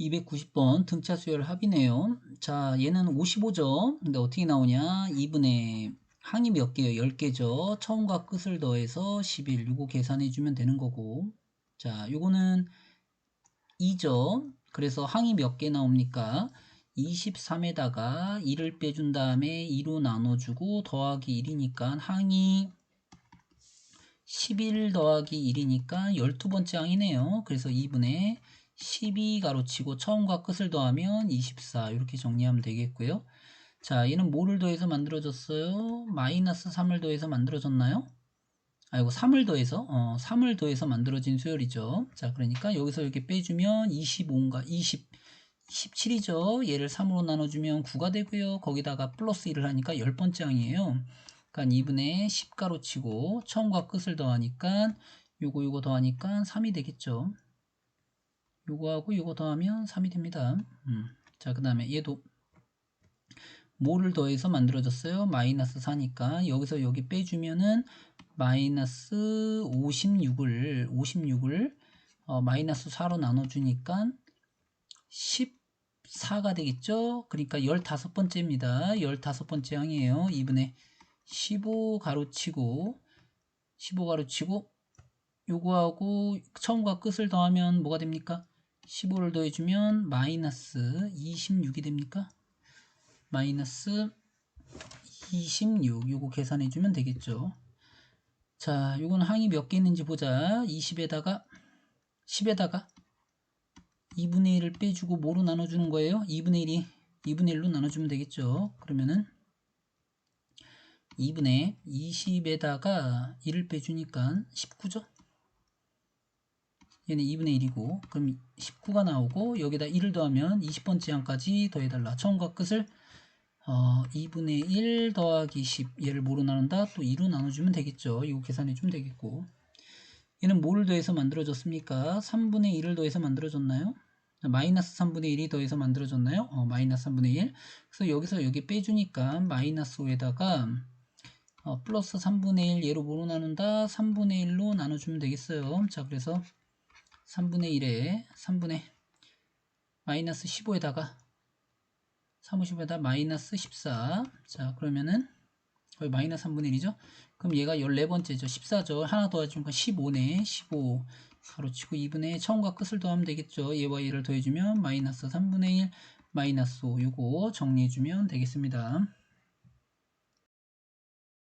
290번 등차 수열 합이네요. 자, 얘는 55죠. 근데 어떻게 나오냐? 2분의 항이 몇 개요? 10개죠. 처음과 끝을 더해서 11. 요거 계산해 주면 되는 거고. 자, 요거는 2죠. 그래서 항이 몇 개 나옵니까? 23에다가 1을 빼준 다음에 2로 나눠주고 더하기 1이니까 항이 11 더하기 1이니까 12번째 항이네요. 그래서 2분의 12 가로치고 처음과 끝을 더하면 24 이렇게 정리하면 되겠고요. 자 얘는 뭐를 더해서 만들어졌어요? 마이너스 3을 더해서 만들어졌나요? 아이고 3을 더해서 어, 3을 더해서 만들어진 수열이죠. 자 그러니까 여기서 이렇게 빼주면 25인가 20 17이죠. 얘를 3으로 나눠주면 9가 되고요. 거기다가 플러스 1을 하니까 10번째 항이에요. 그러니까 2분의 10가로 치고 처음과 끝을 더하니까 요거 요거 더하니까 3이 되겠죠. 요거하고 요거 더하면 3이 됩니다. 음. 자, 그 다음에 얘도 뭐를 더해서 만들어졌어요? 마이너스 4니까 여기서 여기 빼주면은 마이너스 56을 56을 어, 마이너스 4로 나눠주니까 14가 되겠죠? 그러니까 15번째입니다. 15번째 항이에요. 2분의 15 가로치고 15 가로치고 요거하고 처음과 끝을 더하면 뭐가 됩니까? 15를 더해주면 마이너스 26이 됩니까? 마이너스 26 요거 계산해주면 되겠죠. 자, 요건 항이 몇 개 있는지 보자. 20에다가 10에다가 2분의 1을 빼주고 뭐로 나눠주는 거예요? 2분의 1이 2분의 1로 나눠주면 되겠죠. 그러면은 2분의 20에다가 1을 빼주니까 19죠. 얘는 2분의 1이고 그럼 19가 나오고 여기다 1을 더하면 20번째 항까지 더해달라. 처음과 끝을 어, 2분의 1 더하기 10 얘를 뭐로 나눈다? 또 2로 나눠주면 되겠죠. 이거 계산해주면 되겠고 얘는 뭐를 더해서 만들어졌습니까? 3분의 1을 더해서 만들어졌나요? 마이너스 3분의 1이 더해서 만들어졌나요? 어, 마이너스 3분의 1 그래서 여기서 여기 빼주니까 마이너스 5에다가 어, 플러스 3분의 1 얘로 뭐로 나눈다? 3분의 1로 나눠주면 되겠어요. 자 그래서 3분의 1에 3분의 마이너스 15에다가 35에다 마이너스 14 자 그러면은 거의 마이너스 3분의 1이죠? 그럼 얘가 14번째죠. 14죠. 하나 더해주니까 15네. 15 가로치고 2분의 처음과 끝을 더하면 되겠죠. 얘와 얘를 더해주면 마이너스 3분의 1 마이너스 5 요거 정리해주면 되겠습니다